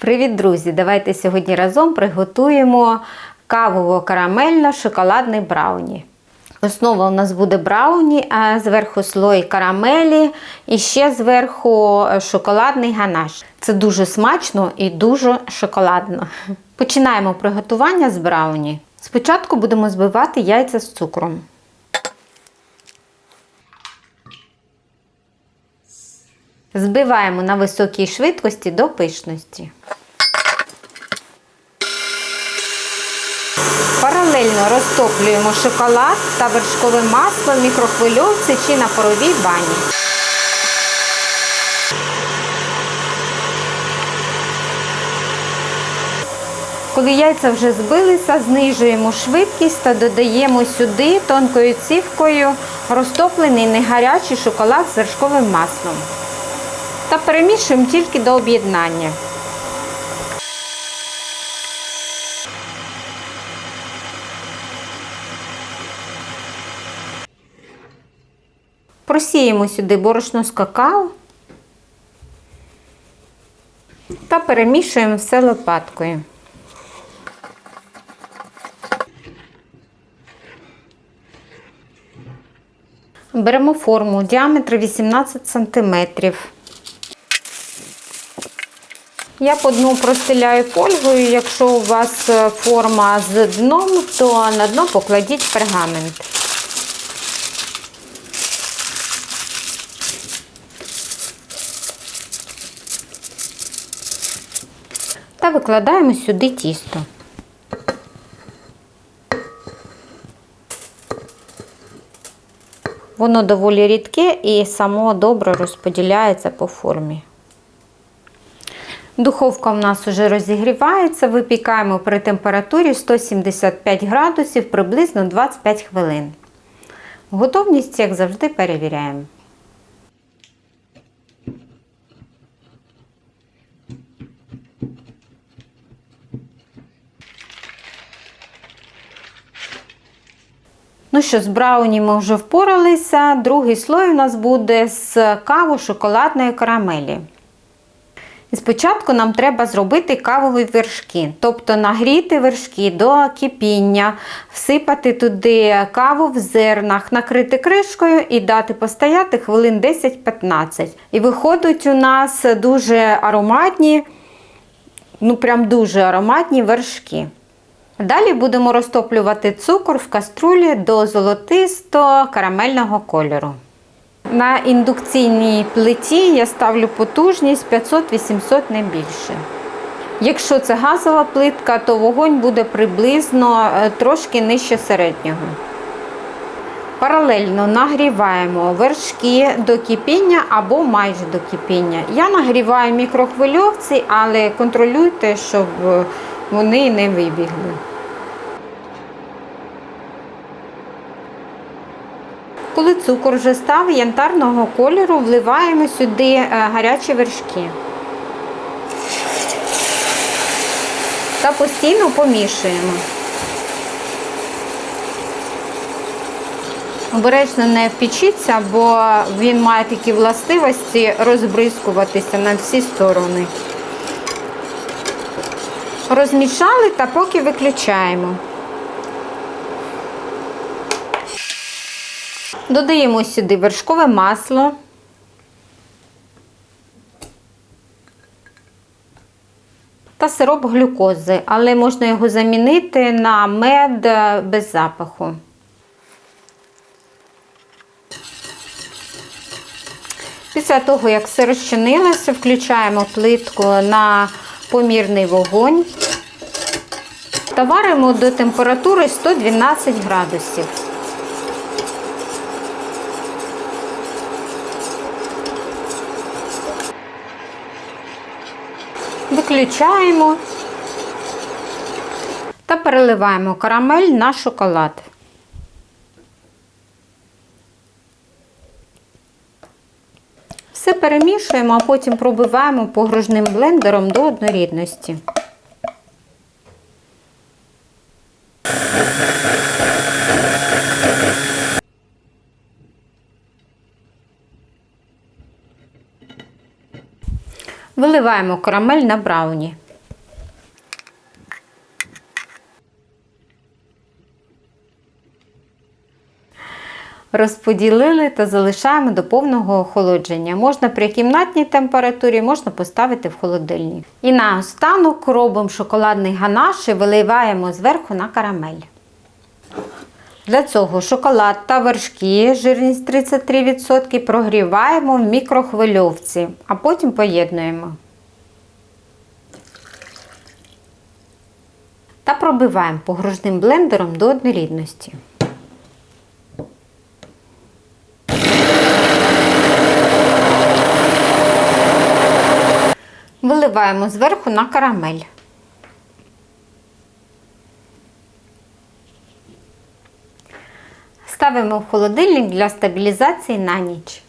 Привіт, друзі! Давайте сьогодні разом приготуємо кавово-карамельно-шоколадний брауні. Основа у нас буде брауні, а зверху слой карамелі і ще зверху шоколадний ганаш. Це дуже смачно і дуже шоколадно. Починаємо приготування з брауні. Спочатку будемо збивати яйця з цукром. Збиваємо на високій швидкості до пишності. Паралельно розтоплюємо шоколад та вершкове масло в мікрохвильовці чи на паровій бані. Коли яйця вже збилися, знижуємо швидкість та додаємо сюди тонкою цівкою розтоплений негарячий шоколад з вершковим маслом. Та перемішуємо тільки до об'єднання. Просіємо сюди борошно з какао та перемішуємо все лопаткою. Беремо форму діаметр 18 см. Я по дну простеляю фольгою. Якщо у вас е, форма з дном, то на дно покладіть пергамент. Та викладаємо сюди тісто. Воно доволі рідке і само добре розподіляється по формі. Духовка в нас вже розігрівається, випікаємо при температурі 175 градусів приблизно 25 хвилин. Готовність, як завжди, перевіряємо. Ну що, з брауні ми вже впоралися. Другий слой у нас буде з каво-шоколадної карамелі. І спочатку нам треба зробити кавові вершки, тобто нагріти вершки до кипіння, всипати туди каву в зернах, накрити кришкою і дати постояти хвилин 10-15. І виходять у нас дуже ароматні, ну прям дуже ароматні вершки. Далі будемо розтоплювати цукор в каструлі до золотисто карамельного кольору. На індукційній плиті я ставлю потужність 500-800 не більше. Якщо це газова плитка, то вогонь буде приблизно е, трошки нижче середнього. Паралельно нагріваємо вершки до кипіння або майже до кипіння. Я нагріваю мікрохвильовці, але контролюйте, щоб вони не вибігли. Коли цукор вже став янтарного кольору, вливаємо сюди е, гарячі вершки. Та постійно помішуємо. Обережно не впічіться, бо він має такі властивості розбризкуватися на всі сторони. Розмішали та поки виключаємо. Додаємо сюди вершкове масло. Та сироп глюкози, але можна його замінити на мед без запаху. Після того, як все розчинилося, включаємо плитку на помірний вогонь та варимо до температури 112 градусів. Виключаємо та переливаємо карамель на шоколад. Все перемішуємо, а потім пробиваємо погружним блендером до однорідності. Виливаємо карамель на брауні. Розподілили та залишаємо до повного охолодження. Можна при кімнатній температурі, можна поставити в холодильник. І наостанок робимо шоколадний ганаш і виливаємо зверху на карамель. Для цього шоколад та вершки, жирність 33%, прогріваємо в мікрохвильовці, а потім поєднуємо. Та пробиваємо погружним блендером до однорідності. Виливаємо зверху на карамель. Ставимо в холодильник для стабілізації на ніч.